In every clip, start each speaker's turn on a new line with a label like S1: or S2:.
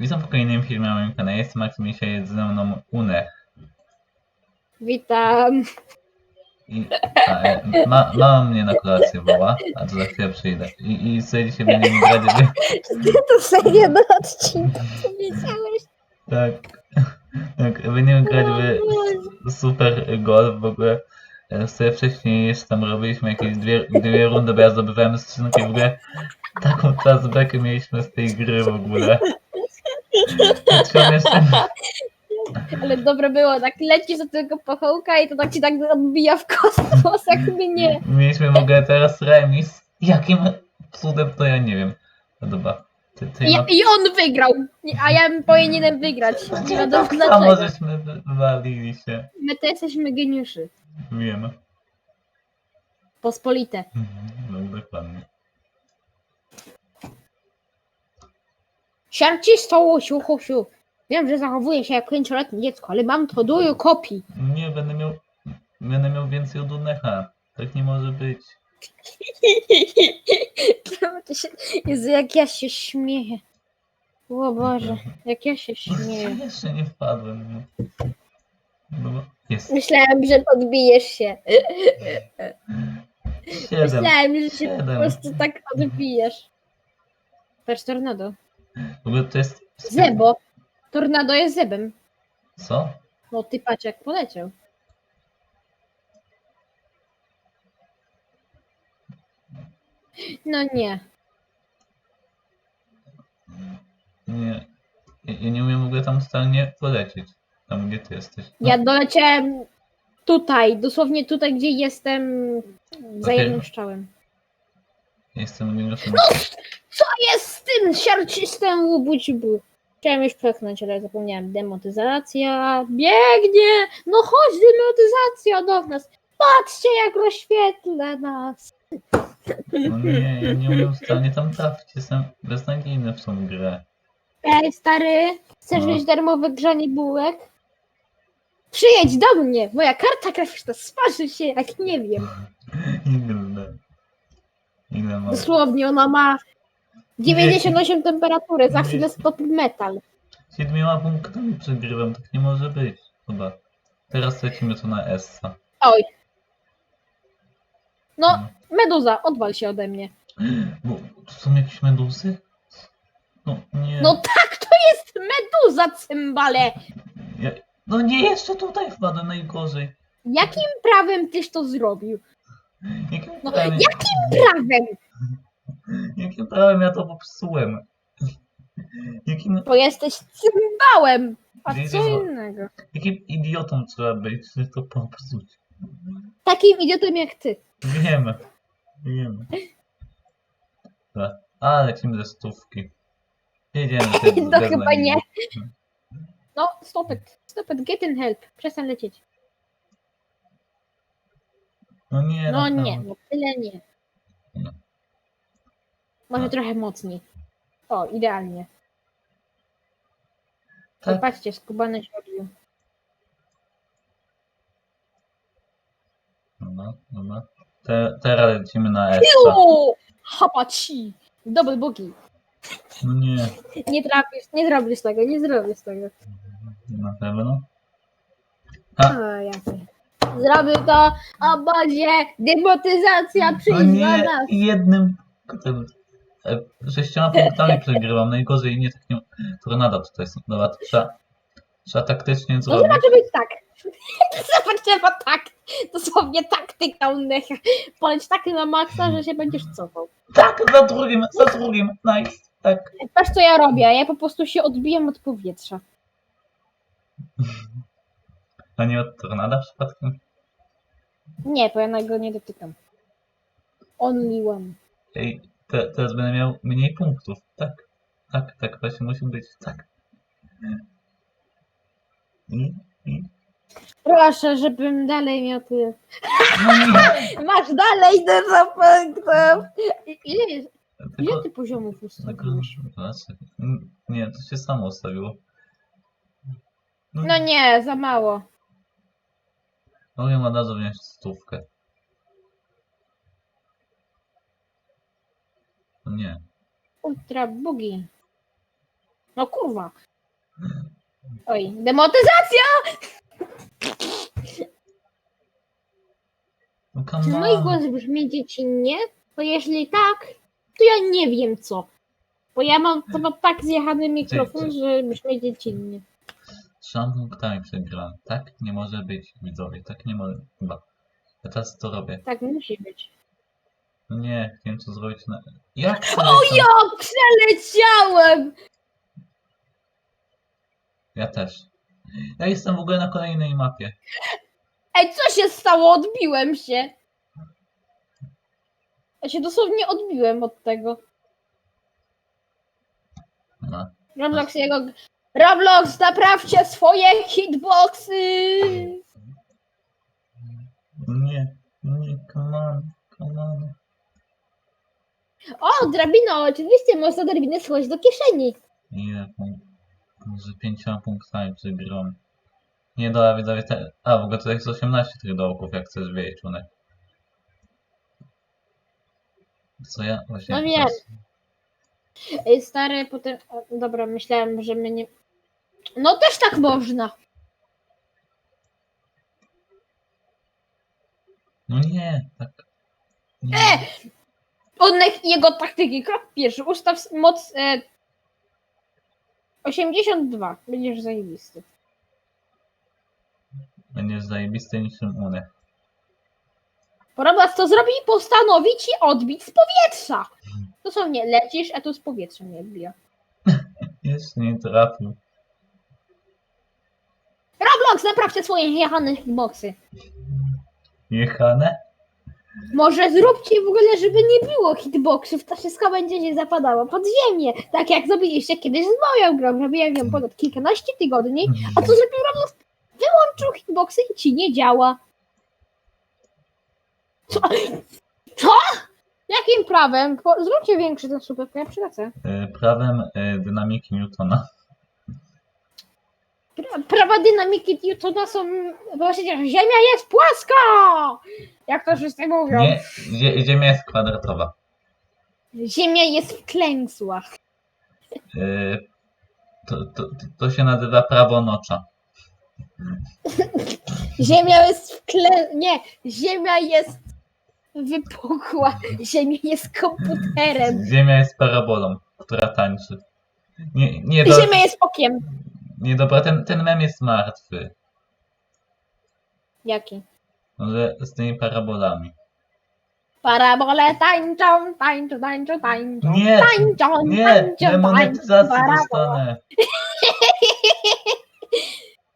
S1: Witam w kolejnym filmie na moim kanale. Jestem Maksym i dzisiaj jest ze mną Une.
S2: Witam.
S1: I, a, e, ma, mama mnie na kolację woła, a to za chwilę przyjdę. I, i sobie dzisiaj będziemy grać w...
S2: To serio do odcinka powiedziałeś.
S1: Tak. Tak, będziemy grać w super golf w ogóle. E, Sobie wcześniej jeszcze tam robiliśmy jakieś dwie, dwie rundy, bo ja zdobywałem skrzynkę w ogóle. Taką bekę mieliśmy z tej gry w ogóle.
S2: Ale dobre było, tak lecisz do tego pachołka i to tak ci tak odbija w kosmos, jak mnie.
S1: Mieliśmy w ogóle teraz remis. Jakim cudem to ja nie wiem. Dobra. Ty, ty
S2: I, I on wygrał, a ja powinienem wygrać. Nie wiadomo
S1: tak samo żeśmy wywalili się.
S2: My to jesteśmy geniuszy.
S1: Wiemy.
S2: Pospolite.
S1: No dokładnie.
S2: Siarci stoło, siu, siu. Wiem, że zachowuję się jak pięcioletnie dziecko, ale mam to do kopii.
S1: Nie, będę miał. Będę miał więcej od Unecha. Tak nie może być.
S2: Jezu, jak ja się śmieję. O Boże, jak ja się śmieję.
S1: Jeszcze nie wpadłem. No. No, jest.
S2: Myślałem, że podbijesz się.
S1: Siedem.
S2: Myślałem, że się po
S1: Siedem.
S2: prostu tak odbijesz. Patrz, tornado.
S1: W ogóle to jest.
S2: Zebo. Tornado jest zebem.
S1: Co?
S2: No ty patrz jak poleciał. No nie.
S1: Nie. Ja, ja nie umiem w ogóle tam stanie polecieć. Tam gdzie ty jesteś. No,
S2: Ja doleciałem tutaj, dosłownie tutaj, gdzie jestem za jednym strzałem.
S1: ja jestem geniuszem.
S2: Co jest z tym siarczystym łubucibu? Chciałem już przeknąć, ale zapomniałem. Demotyzacja. Biegnie! No chodź, demotyzacja do nas. Patrzcie, jak rozświetla nas.
S1: No nie, ja nie umiem stanie tam trafić. Jestem beznadziejny w tą grę.
S2: Ej, stary, chcesz
S1: No.
S2: mieć darmowe grzanie bułek? Przyjedź do mnie! Moja karta graficzna sparzy się, jak nie wiem.
S1: Ile? Ile ma?
S2: Dosłownie, ona ma 98 temperatury, za chwilę stopi metal.
S1: Siedmioma punktami przegrywam, tak nie może być. Chyba. Teraz lecimy tu na Essa.
S2: Oj. No, meduza, odwal się ode mnie.
S1: Bo tu są jakieś meduzy? No nie.
S2: No tak, to jest meduza, cymbale!
S1: Ja, no nie, jeszcze tutaj wpadłem najgorzej.
S2: Jakim prawem tyś to zrobił?
S1: Jakim
S2: No,
S1: prawem,
S2: jakim prawem?
S1: jakim prawem ja to popsułem? Jakim,
S2: Bo jesteś cymbałem, a co innego.
S1: jakim idiotą trzeba być, żeby to popsuć?
S2: Takim idiotem jak ty.
S1: Wiemy. Wiemy. Dobra. A, lecimy ze stówki. Jedziemy. te-
S2: No chyba nie. No, stop it. Stop it, get in help. Przestań lecieć.
S1: No nie.
S2: No
S1: naprawdę.
S2: nie, no tyle nie. Może
S1: No.
S2: trochę mocniej. O, idealnie.
S1: Tak.
S2: Tak. Patrzcie, skubany się odbił.
S1: Dobra, dobra. Te, teraz lecimy na S.
S2: O! Hapaci! Double bogi.
S1: No nie,
S2: Nie trafisz, nie zrobisz tego, nie zrobisz tego.
S1: na pewno.
S2: O, ja wiem. Zrobił to, o Boże, demotyzacja
S1: No nie,
S2: nas.
S1: jednym sześcioma punktami przegrywam. Najgorzej nie tak nie. Tornada tutaj są. Dobra, to trzeba, trzeba taktycznie
S2: No
S1: zrobić.
S2: zobaczy być tak. Zobacz, trzeba tak. Dosłownie taktyka unecha. Poleć tak na maksa, że się będziesz cofał.
S1: Tak, za drugim, za drugim. Nice. Tak.
S2: Patrz co ja robię, ja po prostu się odbijam od powietrza.
S1: A nie od tornada przypadkiem?
S2: Nie, bo ja go nie dotykam. Only one.
S1: Ej, te, teraz będę miał mniej punktów. Tak. Tak, tak właśnie musi być. Tak. I, i.
S2: Proszę, żebym dalej miał tyle.
S1: No.
S2: Masz dalej dużo punktów. Ile, jest, ile
S1: Tylko,
S2: ty poziomów ustawiłeś?
S1: nie, to się samo ustawiło.
S2: No nie, za mało.
S1: Mogę od razu wziąć stówkę. No nie.
S2: Ultra bugi. No kurwa. Oj, demotyzacja!
S1: No
S2: Czy mój
S1: on.
S2: głos brzmi dziecinnie? Bo jeżeli tak, to ja nie wiem co. Bo ja mam chyba tak zjechany mikrofon, że brzmi dziecinnie.
S1: Trzema punktami przegrałem. Tak nie może być, widzowie. Tak nie może. Chyba. Ja teraz to robię.
S2: Tak musi być.
S1: Nie, wiem co zrobić na... Jak
S2: O
S1: przeleciał?
S2: ja przeleciałem!
S1: Ja też. Ja jestem w ogóle na kolejnej mapie.
S2: Ej, co się stało? Odbiłem się. Ja się dosłownie odbiłem od tego.
S1: No.
S2: Roblox jego... Roblox, naprawcie swoje hitboxy!
S1: Nie, nie, come on, come on.
S2: O, drabina, oczywiście można drabinę schować do kieszeni.
S1: Ile punkt? Może pięcioma punktami przegrałem. Nie dobra, widzowie, te... A, w ogóle tutaj jest 18 tych dołków, jak chcesz wiedzieć, one. Co ja? Właśnie...
S2: No wiem. Ej, stary, potem... o, Dobra, myślałem, że my nie... No też tak można.
S1: No nie, tak. Nie.
S2: E! Oddech jego taktyki. Krok pierwszy. Ustaw moc... E... 82. Będziesz zajebisty.
S1: Będziesz zajebisty niczym one.
S2: Roblox to zrobi i postanowi ci odbić z powietrza. Dosłownie lecisz, a tu z powietrza nie odbija.
S1: Jeszcze nie trafił.
S2: Roblox, naprawcie swoje jechane hitboxy.
S1: Jechane?
S2: Może zróbcie w ogóle, żeby nie było hitboxów, ta wszystko będzie się zapadało pod ziemię. Tak jak zrobiliście kiedyś z moją grą. Robiłem ją ponad kilkanaście tygodni, a co zrobił Roblox? Wyłączył hitboxy i ci nie działa. Co? Co? Jakim prawem? Zróbcie większy ten super, ja przylecę.
S1: Y, Prawem y, dynamiki Newtona.
S2: Pra- Prawa dynamiki Newtona są właśnie, że Ziemia jest płaska! Jak to wszyscy mówią.
S1: Nie, zie- Ziemia jest kwadratowa.
S2: Ziemia jest w klęsłach.
S1: Y, To, to, to- się nazywa prawo nocza.
S2: Ziemia jest w klę... Nie, Ziemia jest wypukła. Ziemia jest komputerem.
S1: Ziemia jest parabolą, która tańczy. Nie, nie, do,
S2: Ziemia jest okiem.
S1: Nie dobra, ten, ten mem jest martwy.
S2: Jaki?
S1: Może z tymi parabolami.
S2: Parabole tańczą, tańczą, tańczą, tańczą.
S1: Nie,
S2: Tańczą,
S1: Nie,
S2: tańczą,
S1: demonetyzację
S2: tańczą.
S1: dostanę.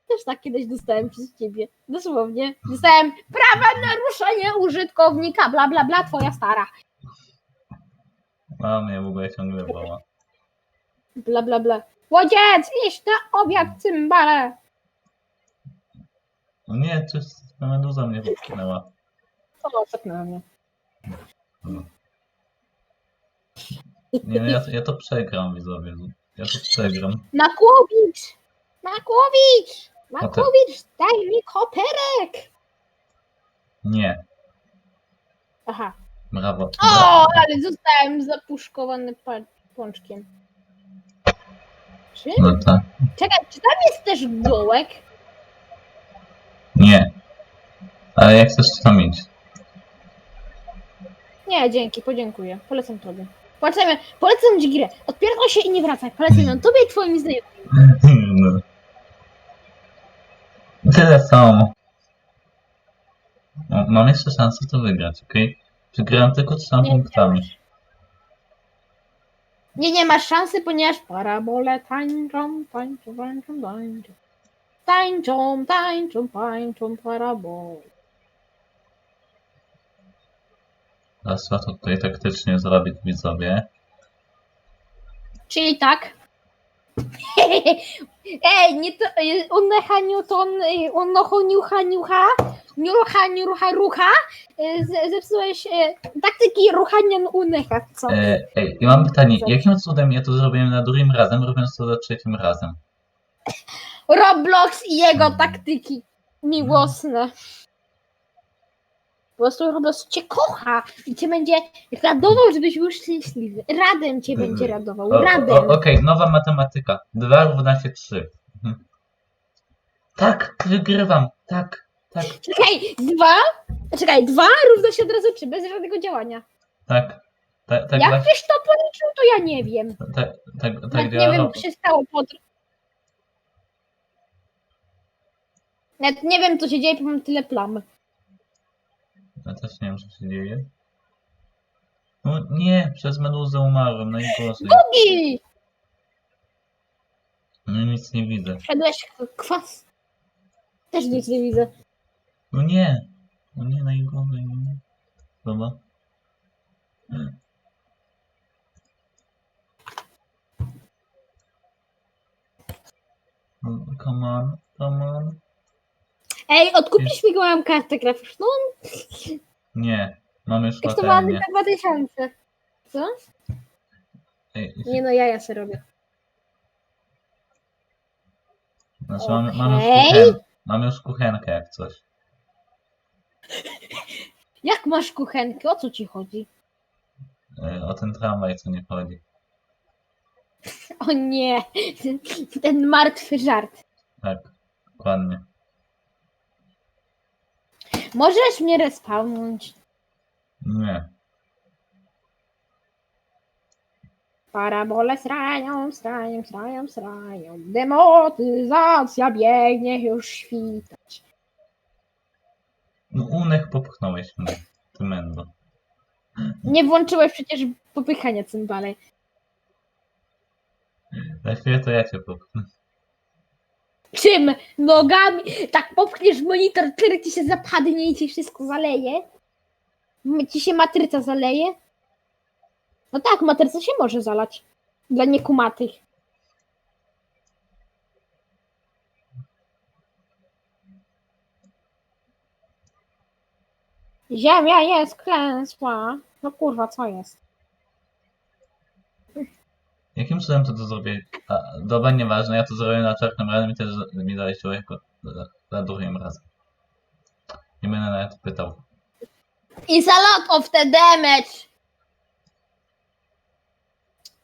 S2: Też tak kiedyś dostałem przez ciebie. Dosłownie. Dostałem prawa naruszenie użytkownika, bla bla bla, twoja stara.
S1: Mam mnie w ogóle ciągle woła.
S2: Bla bla bla. Łodziec, iść na obiad cymbale.
S1: No nie, coś ta meduza mnie popchnęła.
S2: O, zapnęła mnie.
S1: Nie, no ja, ja to przegram, widzowie. Ja to przegram.
S2: Makłowicz! Makłowicz!
S1: To-
S2: Makłowicz, daj mi koperek!
S1: Nie,
S2: Aha.
S1: brawo.
S2: O, ale zostałem zapuszkowany pączkiem. Czy?
S1: No tak.
S2: Czekaj, czy tam jest też dołek?
S1: Nie. Ale jak chcesz tam iść?
S2: Nie, dzięki, podziękuję. Polecam tobie. Polecam, polecam ci grę. Odpierdol się i nie wracaj. Polecam ją tobie i twoim znajomym.
S1: No. Tyle samo. O, Mam jeszcze szansę to wygrać, okej? Przegrałem tylko trzema punktami.
S2: Nie, nie masz szansy, ponieważ parabole tańczą, tańczą, tańczą, tańczą. Tańczą, tańczą, tańczą parabole.
S1: Teraz tutaj taktycznie zrobić widzowie.
S2: Czyli tak. Ej, nie to. y, Unecha Newton, y, unochu niucha niucha, niucha niucha rucha. y, z- Zepsułeś y, taktyki ruchania unecha. Co?
S1: E, ej, i mam pytanie, jakim cudem ja to zrobiłem na drugim razem, robiąc to za trzecim razem?
S2: Roblox i jego taktyki miłosne. Po prostu Roblox cię kocha i cię będzie radował, żebyś był szczęśliwy. Radem cię będzie radował.
S1: O- o-
S2: Radem.
S1: Okej, nowa matematyka. 2 równa się 3. Mhm. Tak, wygrywam. Tak, tak,
S2: Czekaj, dwa. Czekaj, dwa równa się od razu trzy, bez żadnego działania.
S1: tak. Tak, tak,
S2: Jak
S1: właśnie,
S2: ktoś to policzył, to ja nie wiem.
S1: tak, tak, tak
S2: Nawet nie
S1: działa.
S2: wiem,
S1: Rob-
S2: co się stało pod. Nawet nie wiem, co się dzieje, bo mam tyle plam.
S1: Ja też nie wiem, co się dzieje. No nie, przez meduzę umarłem, najgorzej.
S2: Bugi!
S1: No nic nie widzę.
S2: Wszedłeś w kwas. Też nic nie widzę.
S1: No nie, no nie, najgorzej. Nie. Dobra. No, Come on, come on.
S2: Ej, odkupisz mi moją kartę graficzną?
S1: Nie, mam już
S2: Kosztowała za 2000. Co?
S1: Ej,
S2: Nie no, ja ja se robię.
S1: Znaczy mam, mam, już
S2: Okej.
S1: kuchen, mam już kuchenkę jak coś.
S2: Jak masz kuchenkę? O co ci chodzi?
S1: E, O ten tramwaj co nie chodzi.
S2: O nie, ten martwy żart.
S1: Tak, dokładnie.
S2: Możesz mnie respawnąć?
S1: Nie.
S2: Parabole srają, srają, srają, srają. Demotyzacja biegnie już świtać.
S1: No unech popchnąłeś mnie, ty mendo.
S2: Nie włączyłeś przecież popychania cymbale.
S1: Za chwilę to ja cię popchnę.
S2: Czym? Nogami? Tak popchniesz monitor, który ci się zapadnie i ci wszystko zaleje? Ci się matryca zaleje? No tak, matryca się może zalać. Dla niekumatych. Ziemia jest klęsła. No kurwa, co jest?
S1: Jakim cudem to to zrobię? A, dobra, nieważne, ja to zrobię na czarnym razem i też mi dałeś jako za, drugim razem. Nie będę nawet pytał.
S2: Is a lot of the damage!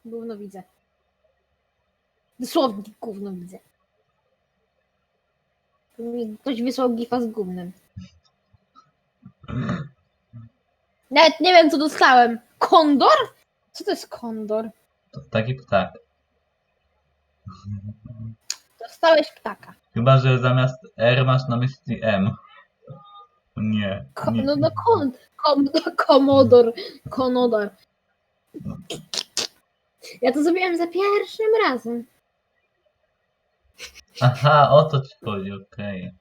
S2: Gówno widzę. Dosłownie gówno widzę. Ktoś wysłał gifa z gównem. Nawet nie wiem co dostałem. Kondor? Co to jest kondor?
S1: To taki ptak.
S2: Dostałeś ptaka.
S1: Chyba, że zamiast R masz na myśli M. Nie.
S2: Ko-
S1: nie.
S2: no no kon, kom, komodor. Konodor. Ja to zrobiłem za pierwszym razem.
S1: Aha, o to ci chodzi, okej.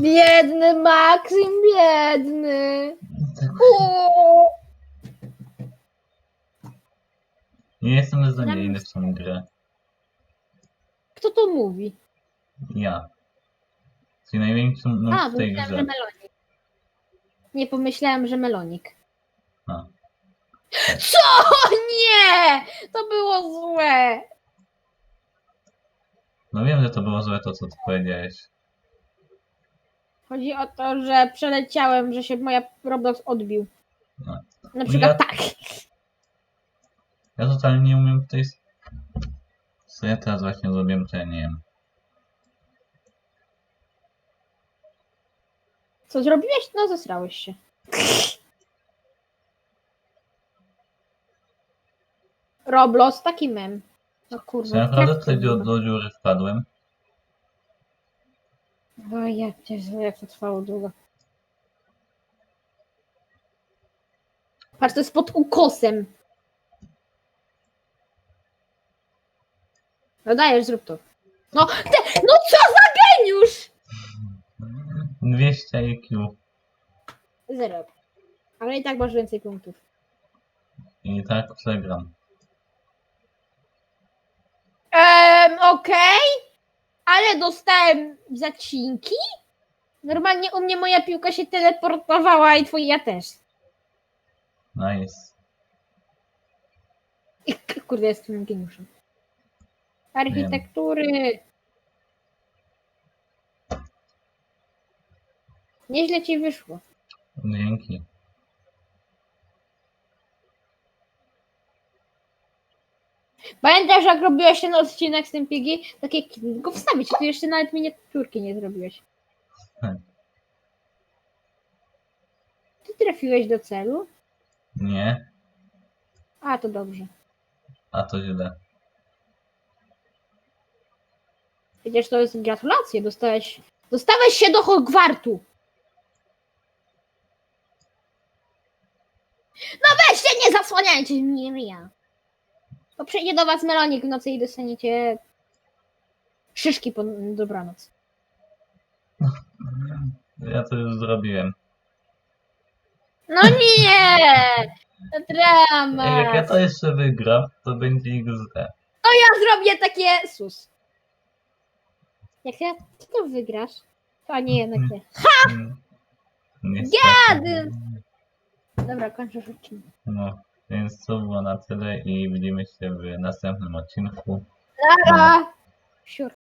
S2: Biedny Maksim, biedny.
S1: Tak,
S2: Uuu.
S1: Nie jestem beznadziejny w tą grę.
S2: Kto to mówi?
S1: Ja. Czyli największy nóż
S2: A,
S1: w tej
S2: myślałem, że
S1: grze.
S2: melonik. Nie pomyślałem, że melonik.
S1: A.
S2: Co? Nie! To było złe.
S1: No wiem, że to było złe to, co ty powiedziałeś.
S2: Chodzi o to, że przeleciałem, że się moja Roblox odbił.
S1: No.
S2: Na przykład tak.
S1: Ja totalnie nie umiem tutaj... Co ja teraz właśnie zrobiłem, to ja nie wiem.
S2: Co zrobiłeś? No, zesrałeś się. Roblox, taki mem. No kurwa.
S1: Ja naprawdę
S2: to
S1: tutaj do, do dziury wpadłem?
S2: O ja Jezu, jak to trwało długo. Patrz, to jest pod ukosem. No dajesz, zrób to. No, te, no co za geniusz!
S1: 200 IQ.
S2: Zero. Ale i tak masz więcej punktów.
S1: I tak przegram.
S2: Ehm, okej. Ale dostałem zacinki. Normalnie u mnie moja piłka się teleportowała i twoja też.
S1: Nice.
S2: Kurde, jestem geniuszem. Architektury. Nieźle ci wyszło.
S1: Dzięki.
S2: Pamiętasz, jak robiłeś ten odcinek z tym pigi? Takie go wstawić, tu jeszcze nawet miniaturki nie zrobiłeś.
S1: Hmm.
S2: Ty trafiłeś do celu?
S1: Nie,
S2: A, to dobrze.
S1: a to źle.
S2: Przecież to jest gratulacje, dostałeś... Dostałeś się do Hogwartu! No weźcie, nie zasłaniajcie mnie, ja. Bo przyjdzie do was Melonik w nocy i dostaniecie szyszki po dobranoc.
S1: Ja to już zrobiłem.
S2: No nie! To dramat!
S1: Jak ja to jeszcze wygram, to będzie XD.
S2: Ja zrobię takie sus. Jak ja, ty to wygrasz? To nie, jednak nie.
S1: Mm. Niestety.
S2: Gady! Dobra, kończę odcinek.
S1: No, więc to było na tyle i widzimy się w następnym odcinku.
S2: Lara! Siur.